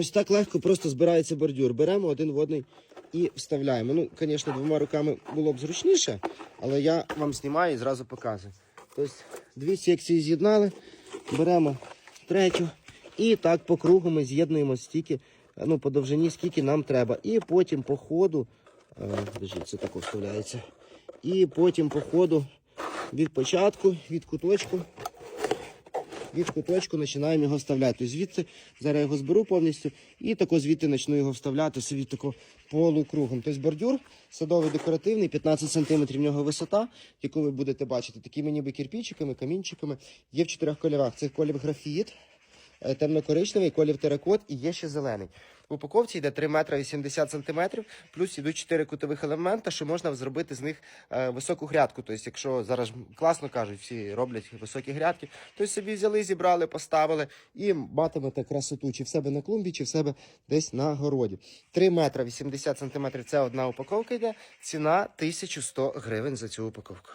Ось так легко просто збирається бордюр. Беремо один в один і вставляємо. Ну, звісно, двома руками було б зручніше, але я вам знімаю і зразу показую. Тобто дві секції з'єднали, беремо третю і так по кругу ми з'єднуємо стільки, ну, по довжині, скільки нам треба. І потім по ходу, е, це так вставляється. І потім по ходу від початку, від куточку від куточку починаємо його вставляти. Звідси зараз я його зберу повністю і тако звідти почну його вставляти собі тако полукругом. Тобто бордюр садовий декоративний, 15 см в нього висота, яку ви будете бачити такими ніби кірпічиками, камінчиками. Є в чотирьох кольорах. Це колір графіт, темно-коричневий, колір теракот і є ще зелений. В упаковці йде 3 метри 80 сантиметрів, плюс йдуть 4 кутових елемента, що можна зробити з них е, високу грядку. Тобто, якщо зараз класно кажуть, всі роблять високі грядки, то собі взяли, зібрали, поставили і матимете красоту чи в себе на клумбі, чи в себе десь на городі. 3 метри 80 сантиметрів це одна упаковка йде, ціна 1100 гривень за цю упаковку.